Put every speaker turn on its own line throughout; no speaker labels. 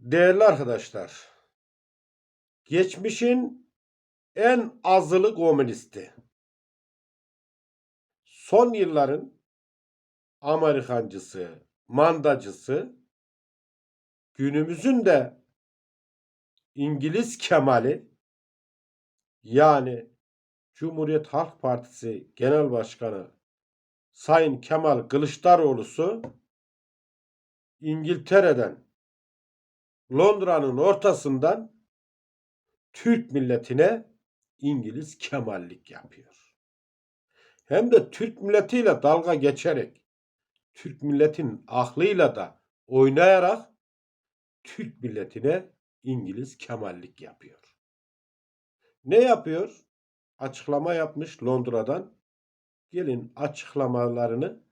Değerli arkadaşlar, geçmişin en azılı komünisti, son yılların Amerikancısı, mandacısı, günümüzün de İngiliz Kemali, yani Cumhuriyet Halk Partisi Genel Başkanı Sayın Kemal Kılıçdaroğlu'su İngiltere'den Londra'nın ortasından Türk milletine İngiliz kemallik yapıyor. Hem de Türk milletiyle dalga geçerek, Türk milletin aklıyla da oynayarak Türk milletine İngiliz kemallik yapıyor. Ne yapıyor? Açıklama yapmış Londra'dan. Gelin açıklamalarını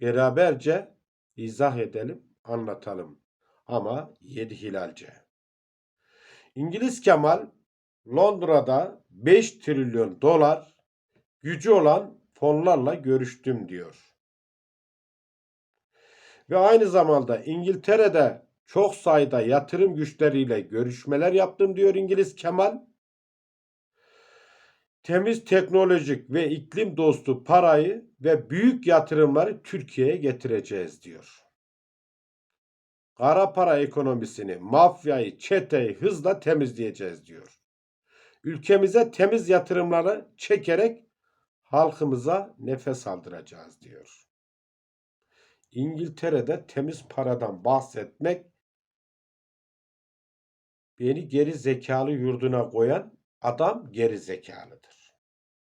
beraberce izah edelim, anlatalım ama yedi hilalce. İngiliz Kemal Londra'da 5 trilyon dolar gücü olan fonlarla görüştüm diyor. Ve aynı zamanda İngiltere'de çok sayıda yatırım güçleriyle görüşmeler yaptım diyor İngiliz Kemal. Temiz teknolojik ve iklim dostu parayı ve büyük yatırımları Türkiye'ye getireceğiz diyor kara para ekonomisini, mafyayı, çeteyi hızla temizleyeceğiz diyor. Ülkemize temiz yatırımları çekerek halkımıza nefes aldıracağız diyor. İngiltere'de temiz paradan bahsetmek beni geri zekalı yurduna koyan adam geri zekalıdır.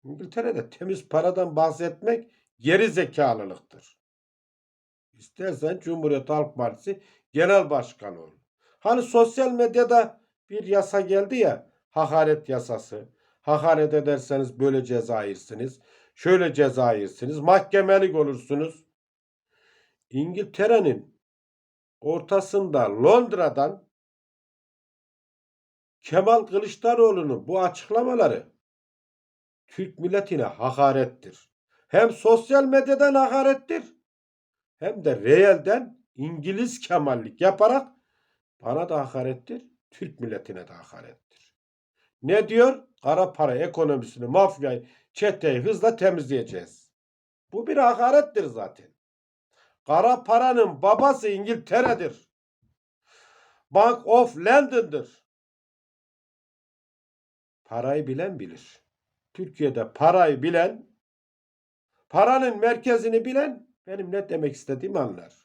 İngiltere'de temiz paradan bahsetmek geri zekalılıktır. İstersen Cumhuriyet Halk Partisi genel başkanı ol. Hani sosyal medyada bir yasa geldi ya hakaret yasası. Hakaret ederseniz böyle ceza yersiniz. Şöyle ceza yersiniz. Mahkemelik olursunuz. İngiltere'nin ortasında Londra'dan Kemal Kılıçdaroğlu'nun bu açıklamaları Türk milletine hakarettir. Hem sosyal medyadan hakarettir hem de realden İngiliz kemallik yaparak bana da hakarettir, Türk milletine de hakarettir. Ne diyor? Kara para ekonomisini, mafyayı, çeteyi hızla temizleyeceğiz. Bu bir hakarettir zaten. Kara paranın babası İngiltere'dir. Bank of London'dır. Parayı bilen bilir. Türkiye'de parayı bilen, paranın merkezini bilen benim ne demek istediğimi anlar.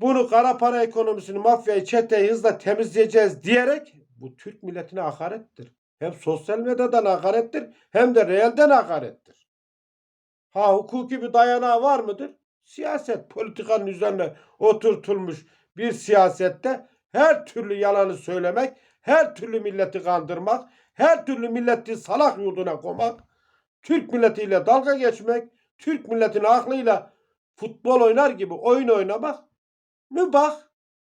Bunu kara para ekonomisini, mafyayı, çeteyi hızla temizleyeceğiz diyerek bu Türk milletine hakarettir. Hem sosyal medyadan hakarettir hem de realden hakarettir. Ha hukuki bir dayanağı var mıdır? Siyaset politikanın üzerine oturtulmuş bir siyasette her türlü yalanı söylemek, her türlü milleti kandırmak, her türlü milleti salak yurduna koymak, Türk milletiyle dalga geçmek, Türk milletinin aklıyla futbol oynar gibi oyun oynamak mübah.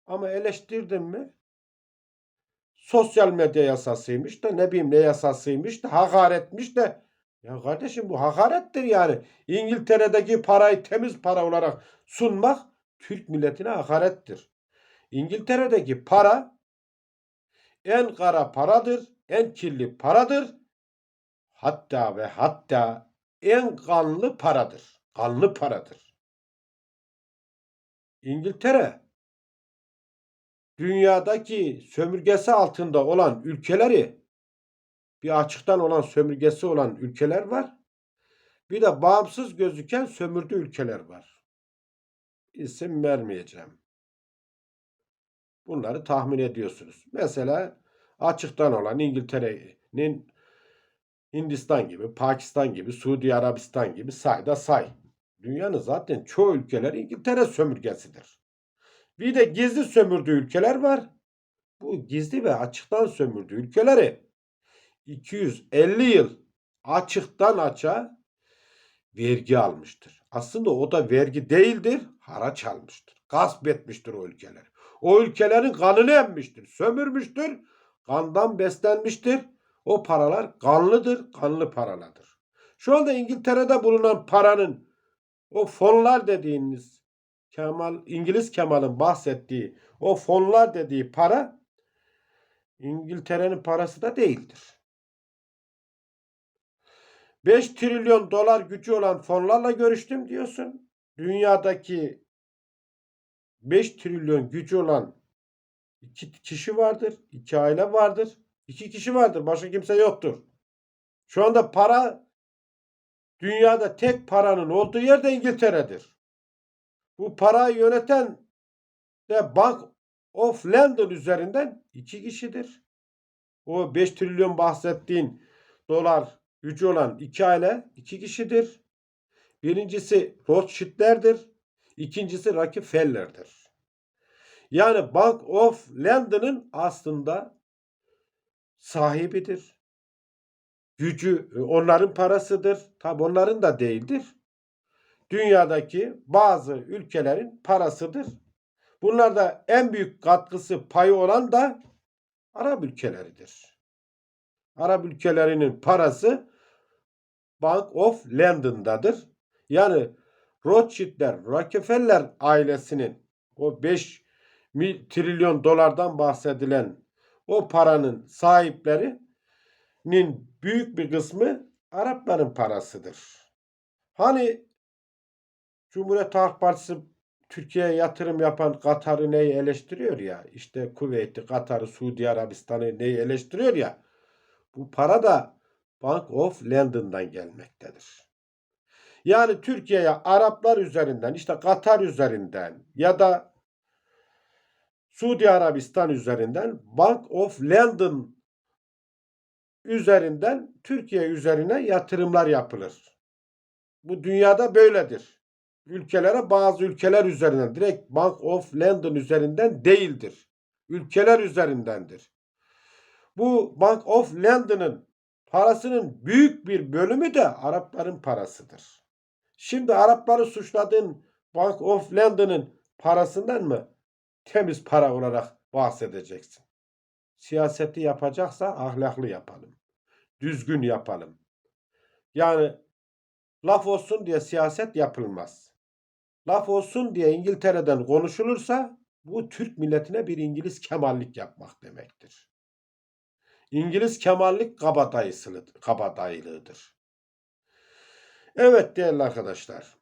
Ama eleştirdin mi? Sosyal medya yasasıymış da ne bileyim ne yasasıymış da hakaretmiş de ya kardeşim bu hakarettir yani. İngiltere'deki parayı temiz para olarak sunmak Türk milletine hakarettir. İngiltere'deki para en kara paradır, en kirli paradır. Hatta ve hatta en kanlı paradır. Kanlı paradır. İngiltere dünyadaki sömürgesi altında olan ülkeleri bir açıktan olan sömürgesi olan ülkeler var. Bir de bağımsız gözüken sömürdüğü ülkeler var. İsim vermeyeceğim. Bunları tahmin ediyorsunuz. Mesela açıktan olan İngiltere'nin Hindistan gibi, Pakistan gibi, Suudi Arabistan gibi say da say. Dünyanın zaten çoğu ülkeler İngiltere sömürgesidir. Bir de gizli sömürdüğü ülkeler var. Bu gizli ve açıktan sömürdüğü ülkeleri 250 yıl açıktan açığa vergi almıştır. Aslında o da vergi değildir, haraç almıştır. Gasp etmiştir o ülkeleri. O ülkelerin kanını emmiştir, sömürmüştür, kandan beslenmiştir. O paralar kanlıdır, kanlı paralardır. Şu anda İngiltere'de bulunan paranın o fonlar dediğiniz Kemal İngiliz Kemal'in bahsettiği O fonlar dediği para İngiltere'nin parası da değildir. 5 trilyon dolar gücü olan fonlarla görüştüm diyorsun. Dünyadaki 5 trilyon gücü olan iki kişi vardır, iki aile vardır, iki kişi vardır, başka kimse yoktur. Şu anda para dünyada tek paranın olduğu yer de İngiltere'dir. Bu parayı yöneten de Bank of London üzerinden iki kişidir. O 5 trilyon bahsettiğin dolar gücü olan iki aile iki kişidir. Birincisi Rothschild'lerdir. İkincisi Rockefeller'dir. Yani Bank of London'ın aslında sahibidir. Gücü e, onların parasıdır. Tabi onların da değildir. Dünyadaki bazı ülkelerin parasıdır. Bunlarda en büyük katkısı payı olan da Arap ülkeleridir. Arap ülkelerinin parası Bank of London'dadır. Yani Rothschild'ler, Rockefeller ailesinin o 5 mil- trilyon dolardan bahsedilen o paranın sahiplerinin büyük bir kısmı Arapların parasıdır. Hani Cumhuriyet Halk Partisi Türkiye'ye yatırım yapan Katar'ı neyi eleştiriyor ya? İşte Kuveyt'i, Katar'ı, Suudi Arabistan'ı neyi eleştiriyor ya? Bu para da Bank of London'dan gelmektedir. Yani Türkiye'ye Araplar üzerinden, işte Katar üzerinden ya da Suudi Arabistan üzerinden Bank of London üzerinden Türkiye üzerine yatırımlar yapılır. Bu dünyada böyledir. Ülkelere bazı ülkeler üzerinden direkt Bank of London üzerinden değildir. Ülkeler üzerindendir. Bu Bank of London'ın parasının büyük bir bölümü de Arapların parasıdır. Şimdi Arapları suçladığın Bank of London'ın parasından mı temiz para olarak bahsedeceksin? Siyaseti yapacaksa ahlaklı yapalım. Düzgün yapalım. Yani laf olsun diye siyaset yapılmaz. Laf olsun diye İngiltere'den konuşulursa bu Türk milletine bir İngiliz kemallik yapmak demektir. İngiliz kemallik kabadayısılı- kabadayılığıdır. Evet değerli arkadaşlar.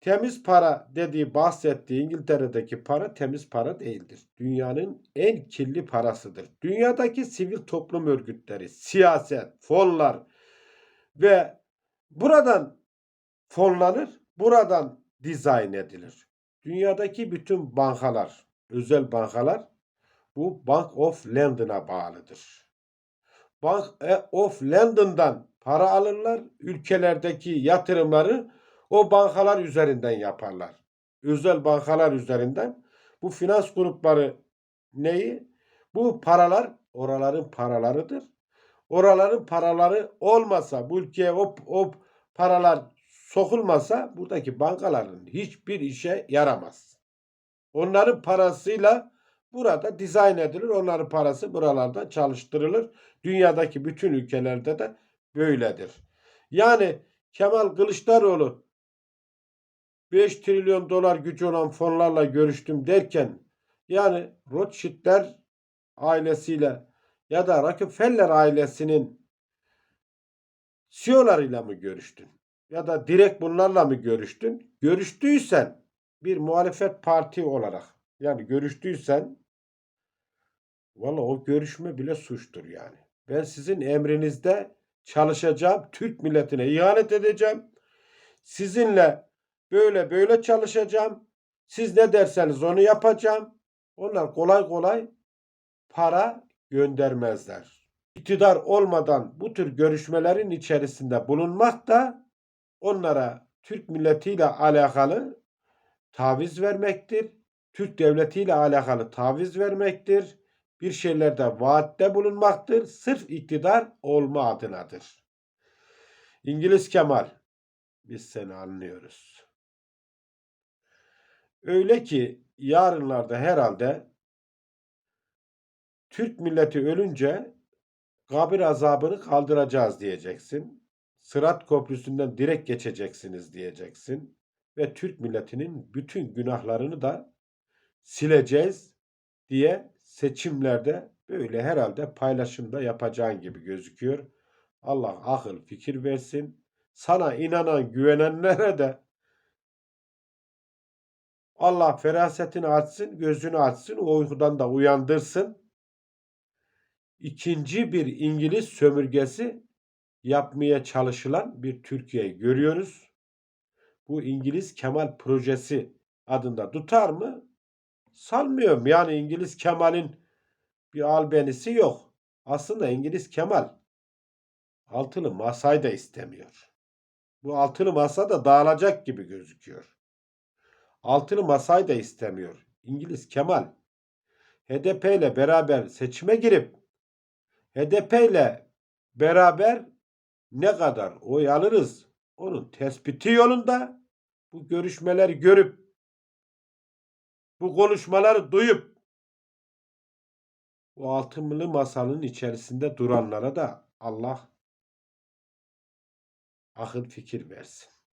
Temiz para dediği bahsettiği İngiltere'deki para temiz para değildir. Dünyanın en kirli parasıdır. Dünyadaki sivil toplum örgütleri, siyaset, fonlar ve buradan fonlanır, buradan dizayn edilir. Dünyadaki bütün bankalar, özel bankalar bu Bank of London'a bağlıdır. Bank of London'dan para alırlar, ülkelerdeki yatırımları o bankalar üzerinden yaparlar. Özel bankalar üzerinden. Bu finans grupları neyi? Bu paralar oraların paralarıdır. Oraların paraları olmasa, bu ülkeye o, o paralar sokulmasa buradaki bankaların hiçbir işe yaramaz. Onların parasıyla burada dizayn edilir. Onların parası buralarda çalıştırılır. Dünyadaki bütün ülkelerde de böyledir. Yani Kemal Kılıçdaroğlu 5 trilyon dolar gücü olan fonlarla görüştüm derken yani Rothschild'ler ailesiyle ya da Rockefeller ailesinin CEO'larıyla mı görüştün? Ya da direkt bunlarla mı görüştün? Görüştüysen bir muhalefet parti olarak yani görüştüysen valla o görüşme bile suçtur yani. Ben sizin emrinizde çalışacağım. Türk milletine ihanet edeceğim. Sizinle böyle böyle çalışacağım. Siz ne derseniz onu yapacağım. Onlar kolay kolay para göndermezler. İktidar olmadan bu tür görüşmelerin içerisinde bulunmak da onlara Türk milletiyle alakalı taviz vermektir. Türk devletiyle alakalı taviz vermektir. Bir şeylerde vaatte bulunmaktır. Sırf iktidar olma adınadır. İngiliz Kemal biz seni anlıyoruz. Öyle ki yarınlarda herhalde Türk milleti ölünce kabir azabını kaldıracağız diyeceksin. Sırat köprüsünden direkt geçeceksiniz diyeceksin. Ve Türk milletinin bütün günahlarını da sileceğiz diye seçimlerde böyle herhalde paylaşımda yapacağın gibi gözüküyor. Allah akıl fikir versin. Sana inanan güvenenlere de Allah ferasetini açsın, gözünü açsın, o uykudan da uyandırsın. İkinci bir İngiliz sömürgesi yapmaya çalışılan bir Türkiye'yi görüyoruz. Bu İngiliz Kemal projesi adında tutar mı? Sanmıyorum. Yani İngiliz Kemal'in bir albenisi yok. Aslında İngiliz Kemal altılı masayı da istemiyor. Bu altılı masa da dağılacak gibi gözüküyor. Altılı masayı da istemiyor. İngiliz Kemal HDP ile beraber seçime girip HDP ile beraber ne kadar oy alırız onun tespiti yolunda bu görüşmeleri görüp bu konuşmaları duyup o altılı masanın içerisinde duranlara da Allah akıl fikir versin.